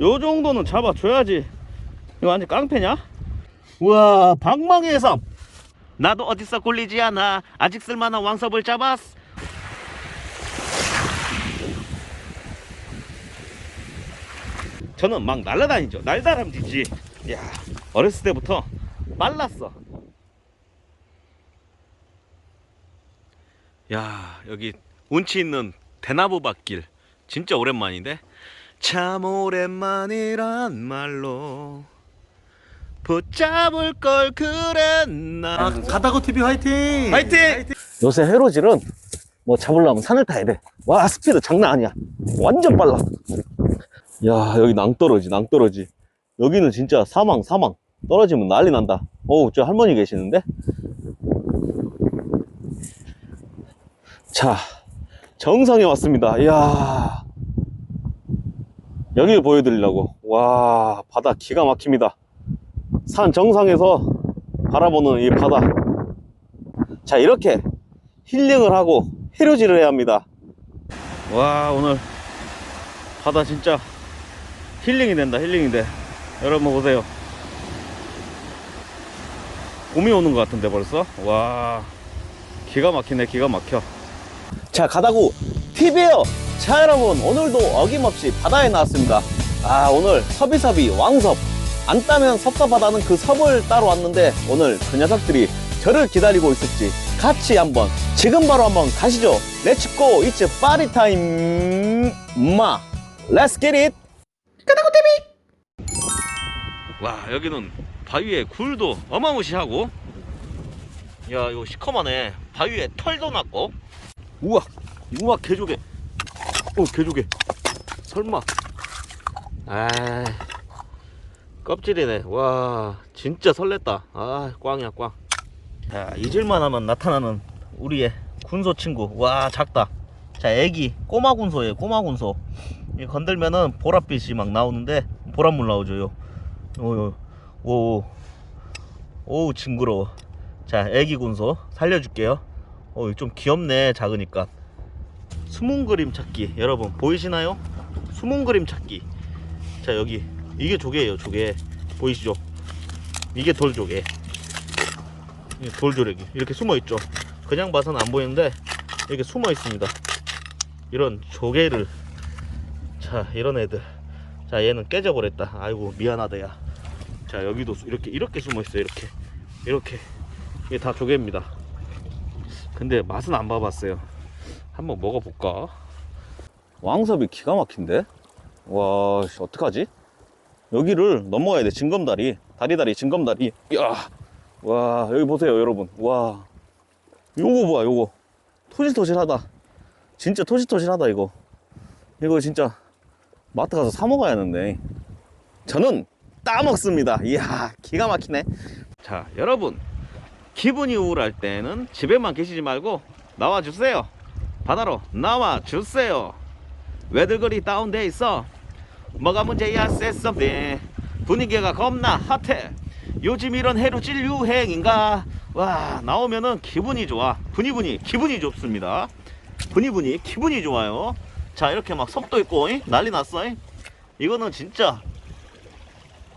요 정도는 잡아줘야지. 이거 완전 깡패냐? 우와 방망이의 섭 나도 어디서 굴리지 않아. 아직 쓸만한 왕섭을 잡았어 저는 막 날라다니죠. 날다람쥐지. 야 어렸을 때부터 빨랐어. 야 여기 운치 있는 대나무 밭길. 진짜 오랜만인데 참 오랜만이란 말로 붙잡을 걸 그랬나 가다고 TV 화이팅! 화이팅! 요새 해로질은 뭐 잡으려면 산을 타야 돼. 와, 스피드 장난 아니야. 완전 빨라. 야, 여기 낭떠러지, 낭떠러지. 여기는 진짜 사망, 사망. 떨어지면 난리 난다. 오, 저 할머니 계시는데? 자, 정상에 왔습니다. 이야. 여기를 보여드리려고. 와, 바다 기가 막힙니다. 산 정상에서 바라보는 이 바다. 자, 이렇게 힐링을 하고 해로질을 해야 합니다. 와 오늘 바다 진짜 힐링이 된다 힐링이 돼 여러분 보세요 봄이 오는 것 같은데 벌써 와 기가 막히네 기가 막혀 자, 가다구 TV에요. 자, 여러분, 오늘도 어김없이 바다에 나왔습니다. 아, 오늘 서비섭이 왕섭. 안 따면 섭섭하다는 그 섭을 따러 왔는데 오늘 그 녀석들이 저를 기다리고 있을지 같이 한번 지금 바로 한번 가시죠. 렛츠고 이츠 파리 타임 마 렛츠 겟 잇. 와 여기는 바위에 굴도 어마무시하고 야 이거 시커먼네 바위에 털도 났고 우와 우와 개조개 어 개조개. 설마. 아 껍질이네. 와 진짜 설렜다. 아 꽝이야 꽝 자 잊을만 하면 나타나는 우리의 군소 친구. 와 작다. 자 애기 꼬마 군소예요 꼬마 군소. 이 건들면은 보랏빛이 막 나오는데 보랏물 나오죠 요. 오, 오, 징그러워. 자, 애기 군소 살려줄게요. 어, 좀 귀엽네, 작으니까. 숨은 그림 찾기. 여러분, 보이시나요? 숨은 그림 찾기. 자, 여기. 이게 조개예요, 조개. 보이시죠? 이게 돌조개. 돌조개기. 이렇게 숨어 있죠. 그냥 봐서는 안 보이는데, 이렇게 숨어 있습니다. 이런 조개를. 자, 이런 애들. 자, 얘는 깨져버렸다. 아이고, 미안하다, 야. 자 여기도 수- 이렇게 이렇게 숨어 있어요 이렇게 이렇게 이게 다 조개입니다 근데 맛은 안 봐봤어요 한번 먹어볼까 왕섭이 기가 막힌데? 와, 씨, 어떡하지? 여기를 넘어가야 돼, 징검다리. 다리다리, 징검다리. 야 와, 여기 보세요, 여러분. 와. 요거 봐, 요거. 토실토실하다. 진짜 토실토실하다, 이거. 이거 진짜 마트 가서 사 먹어야 하는데. 저는 따먹습니다. 이야, 기가 막히네. 자 여러분 기분이 우울할 때는 집에만 계시지 말고 나와주세요 바다로 나와 주세요. 왜들거리 다운돼 있어. 뭐가 문제야 쎄썸네 분위기가 겁나 핫해. 요즘 이런 해루질 유행인가? 와 나오면은 기분이 좋아. 분위분이 기분이 좋습니다. 분위분이 기분이 좋아요. 자 이렇게 막 섭도 있고 잉? 난리 났어 잉? 이거는 진짜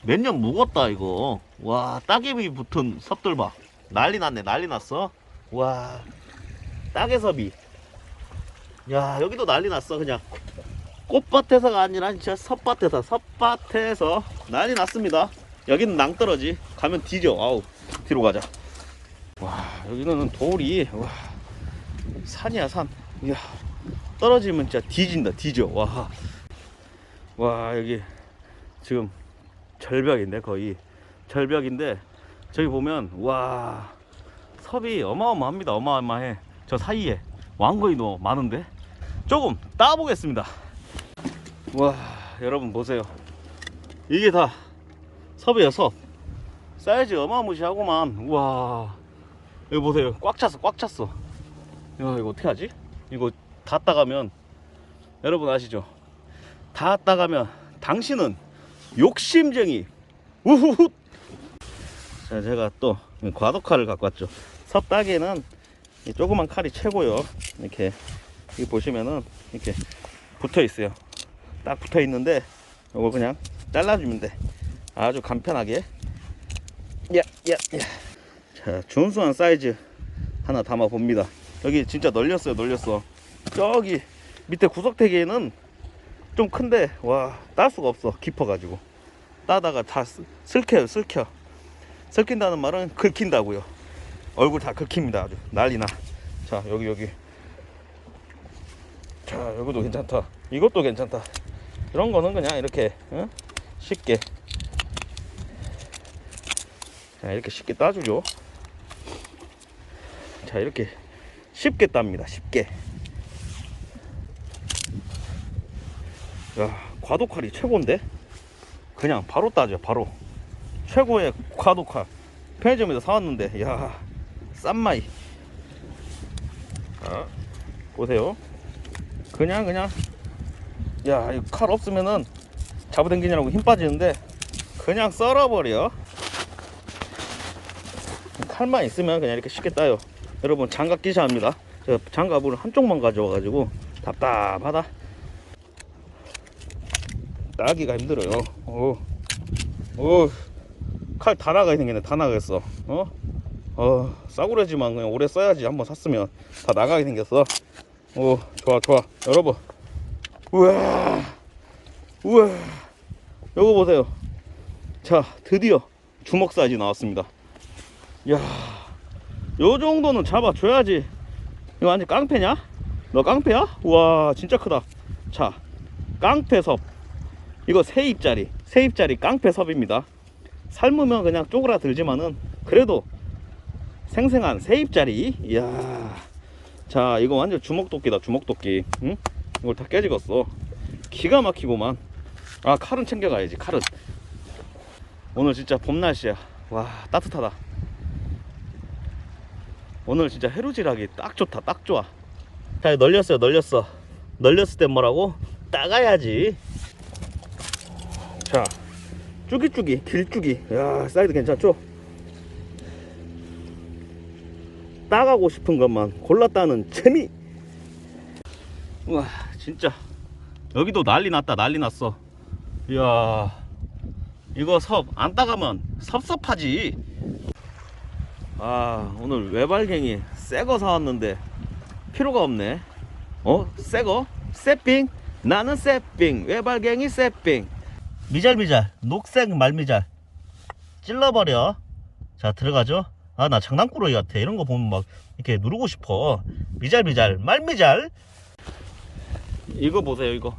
몇 년 묵었다 이거. 와 따개비 붙은 섭들 봐. 난리 났네 난리 났어. 와 따개섭이 야 여기도 난리 났어 그냥. 꽃밭에서가 아니라 진짜 섭밭에서 섭밭에서 난리 났습니다. 여기는 낭떠러지. 가면 뒤져. 아우 뒤로 가자. 와 여기는 돌이 와 산이야 산. 이야 떨어지면 진짜 뒤진다 뒤져. 와. 와 여기 지금 절벽인데 거의. 절벽인데 저기 보면 와 섭이 어마어마합니다 어마어마해. 저 사이에 왕거이도 많은데 조금 따보겠습니다. 와 여러분 보세요. 이게 다 섭이에요 섭 사이즈 어마무시하고만. 우와 여기 보세요. 꽉 찼어 꽉 찼어. 야 이거 어떻게 하지? 이거 다 따가면 여러분 아시죠? 다 따가면 당신은 욕심쟁이. 우후후 자 제가 또 과도칼을 갖고 왔죠. 섭 따기에는 이 조그만 칼이 최고요. 이렇게 여기 보시면은 이렇게 붙어 있어요 딱 붙어 있는데 요거 그냥 잘라주면 돼 아주 간편하게 야, 야, 야. 자, 준수한 사이즈 하나 담아 봅니다. 여기 진짜 널렸어요, 널렸어. 저기 밑에 구석대기에는 좀 큰데 와, 딸 수가 없어. 깊어 가지고. 따다가 다 쓰- 슬켜요, 슬켜. 슬킨다는 말은 긁힌다고요. 얼굴 다 긁힙니다, 아주 난리나. 자, 여기 여기. 자, 여기도 괜찮다. 이것도 괜찮다. 이런 거는 그냥 이렇게 어? 쉽게. 자 이렇게 쉽게 따주죠. 자 이렇게 쉽게 땁니다. 쉽게. 야 과도칼이 최고인데? 그냥 바로 따죠 바로. 최고의 과도칼. 편의점에서 사왔는데. 야 싼마이. 자 보세요 그냥 그냥 야 이 칼 없으면은 잡아당기느라고 힘 빠지는데 그냥 썰어버려 칼만 있으면 그냥 이렇게 쉽게 따요. 여러분 장갑 끼셔야 합니다. 제가 장갑을 한쪽만 가져와 가지고 답답하다. 따기가 힘들어요. 오, 오, 칼다 나가게 생겼네. 다 나가겠어. 어? 어, 싸구려지만 그냥 오래 써야지. 한번 샀으면 다 나가게 생겼어. 오, 좋아, 좋아. 여러분, 우와, 우와, 요거 보세요. 자, 드디어 주먹 사이즈 나왔습니다. 야, 요 정도는 잡아줘야지. 이거 완전 깡패냐? 너 깡패야? 와, 진짜 크다. 자, 깡패섭. 이거 세 입짜리, 세 입짜리 깡패섭입니다. 삶으면 그냥 쪼그라들지만은 그래도 생생한 세 입짜리. 이야, 자, 이거 완전 주먹도끼다, 주먹도끼. 응? 이걸 다 깨지겠어. 기가 막히고만. 아, 칼은 챙겨가야지, 칼은. 오늘 진짜 봄 날씨야. 와, 따뜻하다. 오늘 진짜 해루질하기 딱 좋다 딱 좋아 자 널렸어요 널렸어 널렸을 때 뭐라고 따가야지 자 쭈기쭈기 길쭈기 야 사이즈 괜찮죠 따가고 싶은 것만 골랐다는 재미. 우와 진짜. 여기도 난리 났다 난리 났어. 이야 이거 섭 안 따가면 섭섭하지. 아 오늘 외발갱이 새거 사왔는데 필요가 없네. 어? 새거? 새삥? 나는 새삥 외발갱이 새삥. 미잘미잘 녹색 말미잘. 찔러버려. 자 들어가죠 아 나 장난꾸러기 같아. 이런 거 보면 막 이렇게 누르고 싶어. 미잘미잘 말미잘. 이거 보세요 이거.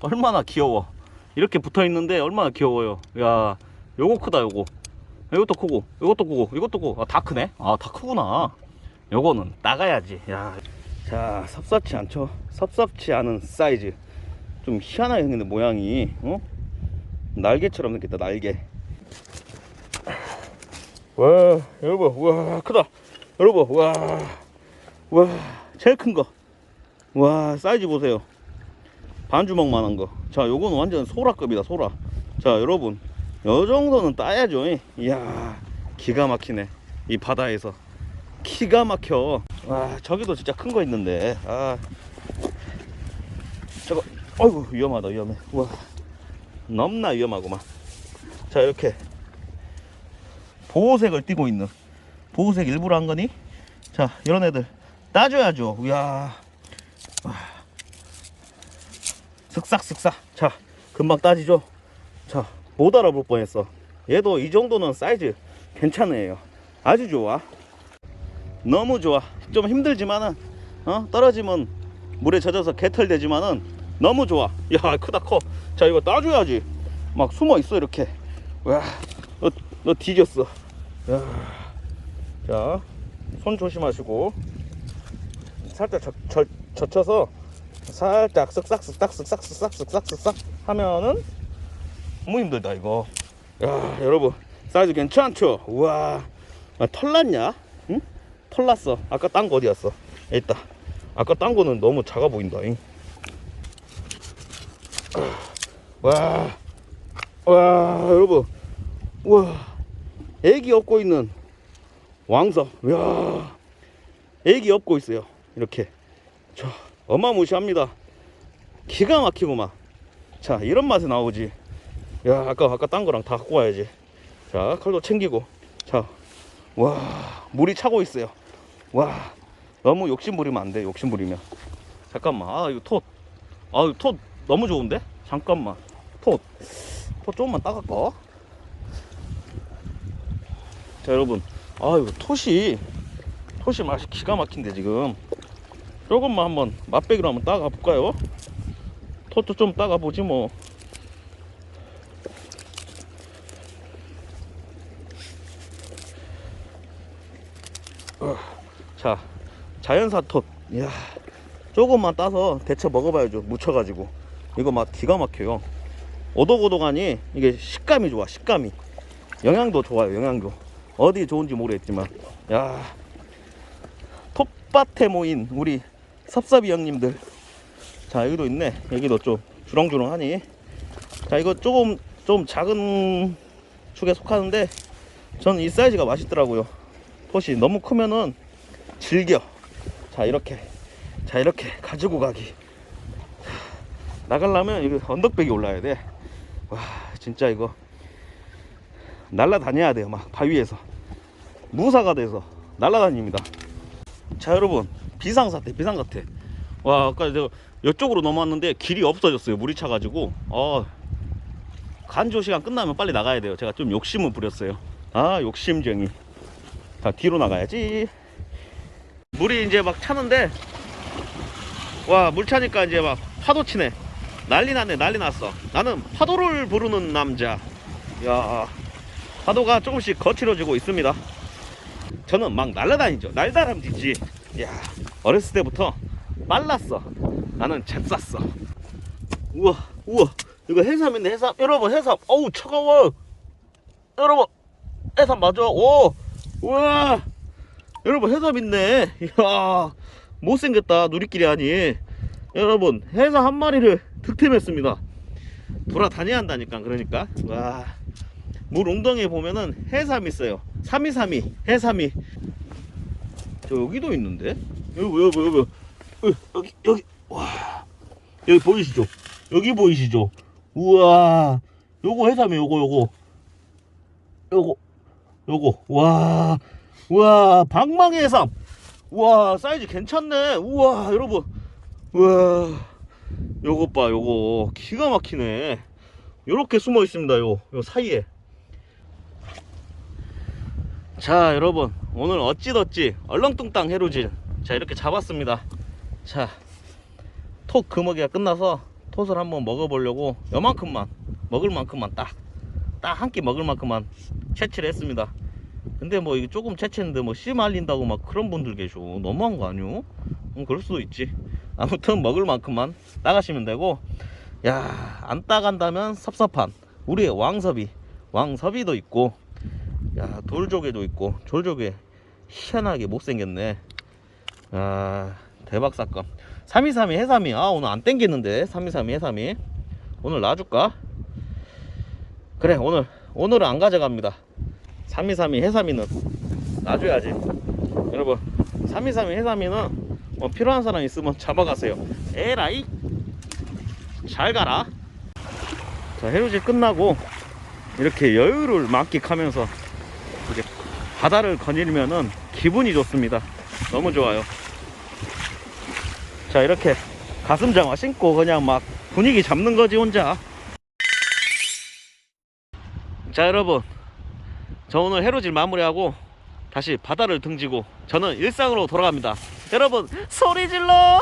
얼마나 귀여워. 이렇게 붙어 있는데 얼마나 귀여워요. 야 요거 크다 요거. 이것도 크고 이것도 크고 이것도 크고. 아, 다 크네? 아 다 크구나. 요거는 나가야지. 야. 자 섭섭치 않죠? 섭섭치 않은 사이즈. 좀 희한하게 생겼는데 모양이 어? 날개처럼 생겼다 날개 와 여러분 와 크다 여러분 와와 제일 큰 거 와 사이즈 보세요 반주먹만한 거자 요거는 완전 소라급이다 소라 자 여러분 요 정도는 따야죠. 이. 이야, 기가 막히네. 이 바다에서. 기가 막혀. 와, 저기도 진짜 큰 거 있는데. 아. 저거, 어이구, 위험하다, 위험해. 와. 넘나 위험하구만. 자, 이렇게. 보호색을 띠고 있는. 보호색 일부러 한 거니? 자, 이런 애들. 따줘야죠. 이야. 와. 슥싹슥싹. 자, 금방 따지죠. 자, 못 알아볼 뻔했어. 얘도 이 정도는 사이즈 괜찮아요. 아주 좋아. 너무 좋아. 좀 힘들지만은 어? 떨어지면 물에 젖어서 개털되지만은 너무 좋아. 야 크다 커. 자 이거 따줘야지. 막 숨어 있어 이렇게. 와, 너, 너 뒤졌어. 야, 자, 손 조심하시고 살짝 젖, 젖, 젖혀서 살짝 쓱싹 쓱싹 쓱싹 쓱싹 쓱싹 쓱싹 하면은 너무 힘들다 이거. 야 여러분 사이즈 괜찮죠? 우와 아, 털 났냐? 응? 털 났어. 아까 딴 거 어디 갔어? 여기 있다. 아까 딴 거는 너무 작아 보인다 잉. 와, 와 여러분 와 애기 업고 있는 왕석 야 애기 업고 있어요. 이렇게. 자 어마무시합니다. 기가 막히고만 자 이런 맛에 나오지. 야 아까 아까 딴 거랑 다 갖고 와야지. 자 칼도 챙기고. 자와 물이 차고 있어요. 와 너무 욕심 부리면 안 돼 욕심 부리면. 잠깐만. 아 이거 톳아 이거 톳 너무 좋은데? 잠깐만. 톳. 톳 조금만 따갈까 자 여러분. 아 이거 톳이 톳이 맛이 기가 막힌데 지금. 조금만 한번 맛배기로 한번 따가 볼까요? 톳도 좀 따가 보지 뭐. 자 자연사 톳 이야 조금만 따서 데쳐 먹어봐야죠 묻혀가지고. 이거 막 기가 막혀요. 오독오독하니 이게 식감이 좋아 식감이. 영양도 좋아요 영양도 어디 좋은지 모르겠지만. 야. 톱밭에 모인 우리 섭섭이 형님들. 자 여기도 있네. 여기도 좀 주렁주렁하니. 자 이거 조금 좀 작은 축에 속하는데 저는 이 사이즈가 맛있더라고요. 톳이 너무 크면은 질겨. 자 이렇게. 자 이렇게 가지고 가기. 나가려면 이거 언덕백이 올라야 돼와 진짜 이거 날라다녀야 돼요 막 바위에서. 무사가 돼서 날라다닙니다. 자 여러분. 비상사태 비상사태 와 아까 제가 이쪽으로 넘어왔는데 길이 없어졌어요 물이 차가지고. 어 간조 시간 끝나면 빨리 나가야 돼요. 제가 좀 욕심을 부렸어요. 아 욕심쟁이. 자 뒤로 나가야지. 물이 이제 막 차는데 와 물 차니까 이제 막 파도 치네. 난리 났네 난리 났어. 나는 파도를 부르는 남자. 야 파도가 조금씩 거칠어지고 있습니다. 저는 막 날아다니죠. 날다람쥐지. 야 어렸을 때부터 빨랐어. 나는 잽 쌌어. 우와 우와. 이거 해삼인데 해삼. 여러분 해삼. 어우 차가워 여러분 해삼 맞아? 오 우와. 여러분 해삼 있네. 이야 못생겼다 누리끼리 하니. 여러분 해삼 한 마리를 득템했습니다. 돌아다녀야 한다니까 그러니까. 와 물 웅덩이에 보면은 해삼 있어요. 3232 해삼이. 저 여기도 있는데? 여기 여기 여기 여기 여기 여기. 와. 여기 보이시죠? 여기 보이시죠? 우와. 요거 해삼이 요거 요거. 요거. 요거. 와. 우와. 방망이 해삼. 우와. 사이즈 괜찮네. 우와 여러분. 우와. 요거 봐 요거. 기가 막히네. 요렇게 숨어 있습니다 요, 요 사이에 자 여러분. 오늘 어찌덧지 얼렁뚱땅 해루질. 자 이렇게 잡았습니다. 자 톡 금어기가 끝나서 톳을 한번 먹어보려고 요만큼만 먹을 만큼만 딱 딱 한 끼 먹을 만큼만 채취를 했습니다. 근데 뭐 이게 조금 채취했는데 뭐 씨 말린다고 막 그런 분들 계셔. 너무한 거 아니오? 음, 그럴 수도 있지. 아무튼 먹을 만큼만 따가시면 되고 야 안 따간다면 섭섭한 우리의 왕섭이 왕섭이도 있고 야 돌조개도 있고 돌조개 희한하게 못생겼네. 아 대박 사건. 3232 해삼이. 아 오늘 안 땡기는데. 3232 해삼이. 오늘 놔줄까? 그래 오늘 오늘은 안 가져갑니다. 3232 해삼이는 놔줘야지. 여러분 3232 해삼이는 뭐 필요한 사람 있으면 잡아가세요. 에라이! 잘 가라. 자 해루질 끝나고 이렇게 여유를 만끽하면서 바다를 거닐면은 기분이 좋습니다. 너무 좋아요. 자 이렇게 가슴 장화 신고 그냥 막 분위기 잡는 거지 혼자. 자 여러분. 저 오늘 해루질 마무리하고 다시 바다를 등지고 저는 일상으로 돌아갑니다. 여러분 소리 질러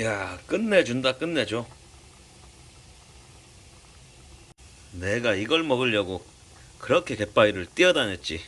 이야 끝내준다 끝내줘. 내가 이걸 먹으려고 그렇게 갯바위를 뛰어다녔지